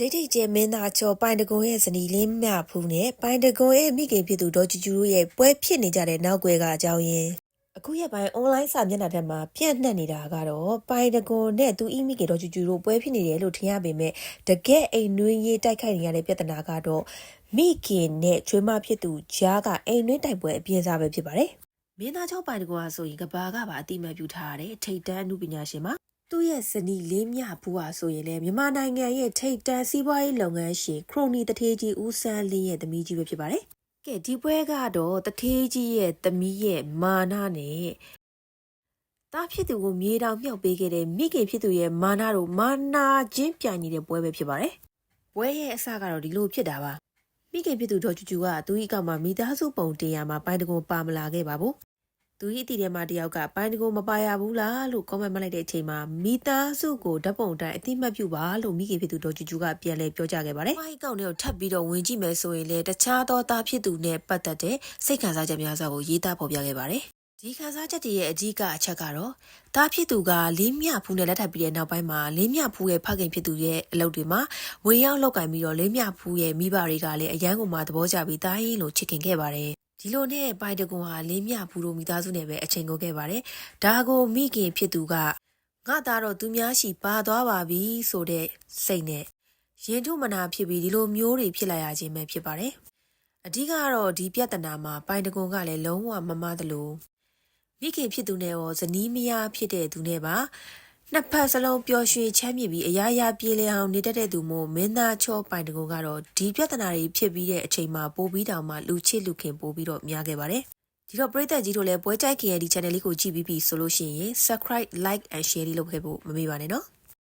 ဒိတ်ဒိတ်ကျဲမင်းသားချောပိုင်တကွန်ရဲ့ဇနီးလင်းမြဖူးနဲ့ပိုင်တကွန်ရဲ့မိခင်ဖြစ်သူဒေါ်ကျူကျူတို့ရဲ့ပွဲဖြစ်နေကြတဲ့နောက်ွယ်ကအကြောင်းရင်းအခုရက်ပိုင်း online စာမျက်နှာထဲမှာပြန့်နှံ့နေတာကတော့ပိုင်တကွန်နဲ့သူဤမိခင်ဒေါ်ကျူကျူတို့ပွဲဖြစ်နေတယ်လို့ထင်ရပေမဲ့တကယ်အိမ်နှွေးရေးတိုက်ခိုက်နေရတဲ့ပြဿနာကတော့မိခင်နဲ့ချွေးမဖြစ်သူဂျားကအိမ်နှွေးတိုက်ပွဲအပြင်းစားပဲဖြစ်ပါတယ်မင်းသားချောပိုင်တကွန်ကဆိုရင်ကဘာကပါအတိအမှတ်ပြုထားရတဲ့ထိတ်တန်းအမှုပညာရှင်ပါ သူ့ရဲ့ဇနီးလေးမြဖူးဟာဆိုရင်လည်းမြန်မာနိုင်ငံရဲ့ထိပ်တန်းစီးပွားရေးလုပ်ငန်းရှင်ခရိုနီတထေးကြီးဦးစန်းလင်းရဲ့သမီးကြီးပဲဖြစ်ပါတယ်။ကဲဒီပွဲကတော့တထေးကြီးရဲ့သမီးရဲ့မာနနဲ့တားဖြစ်သူကိုမြေတောင်မြှောက်ပေးခဲ့တဲ့မိခင်ဖြစ်သူရဲ့မာနတို့မာနာချင်းပြိုင်နေတဲ့ပွဲပဲဖြစ်ပါတယ်။ပွဲရဲ့အစကတော့ဒီလိုဖြစ်တာပါ။မိခင်ဖြစ်သူဒေါ်ကျူကျူကသူ့အကောက်မှာမိသားစုပုံတင်ရမှာပိုင်းတကုံပါမလာခဲ့ပါဘူး။ သူဤအတီထဲမှာတယောက်ကပိုင်းတကိုမပါရဘူးလားလို့ comment မလိုက်တဲ့အချိန်မှာမိသားစုကိုဓာတ်ပုံတိုင်းအတိမတ်ပြုပါလို့မိခင်ဖြစ်သူဒေါ်ကျူကျူကပြန်လဲပြောကြခဲ့ပါတယ်။မိုင်းကောက်နဲ့ထပ်ပြီးတော့ဝင်ကြည့်မယ်ဆိုရင်လေတခြားသောသားဖြစ်သူနဲ့ပတ်သက်တဲ့စိတ်ခံစားချက်များစွာကိုရေးသားဖော်ပြခဲ့ပါတယ်။ဒီခံစားချက်တွေရဲ့အကြီးကအချက်ကတော့တားဖြစ်သူကလေးမြဖူးနဲ့လက်ထပ်ပြီးတဲ့နောက်ပိုင်းမှာလေးမြဖူးရဲ့ဖခင်ဖြစ်သူရဲ့အလုပ်တွေမှာဝင်ရောက်လောက်ကင်ပြီးတော့လေးမြဖူးရဲ့မိဘတွေကလည်းအရန်ကိုမှသဘောကျပြီးတားရင်လို့ချစ်ခင်ခဲ့ပါတယ်။ ဒီလိုနဲ့ပိုင်တကွန်ဟာလေးမြဖူးတို့မိသားစုနဲ့ပဲအချိန်ကုန်ခဲ့ပါတယ်။ဒါကိုမိခင်ဖြစ်သူကငါသားတော့သူများရှိပါသွားပါပြီဆိုတဲ့စိတ်နဲ့ရင်ထုမနာဖြစ်ပြီးဒီလိုမျိုးတွေဖြစ်လာရခြင်းပဲဖြစ်ပါတယ်။အဓိကကတော့ဒီပြဿနာမှာပိုင်တကွန်ကလည်းလုံးဝမမသလိုမိခင်ဖြစ်သူနဲ့ရောဇနီးမယားဖြစ်တဲ့သူနဲ့ပါ နှစ်ဖက်စလုံးပျော်ရွှင်ချမ်းမြေ့ပြီးအရာရာပြေလည်အောင်နေတတ်တဲ့သူမို့မင်းသားချောပိုင်တကွန်ကတော့ဒီပြဿနာတွေဖြစ်ပြီးတဲ့အချိန်မှာပိုပြီးတောင်မှလူချစ်လူခင်ပိုပြီးတော့များခဲ့ပါတယ်။ဒီတော့ပရိသတ်ကြီးတို့လည်းပွဲကြိုက်ခင်ရဲ့ဒီ channel လေးကိုကြည့်ပြီးပြီဆိုလို့ရှိရင် subscribe like and share လေးလုပ်ခဲ့ဖို့မမေ့ပါနဲ့နော်။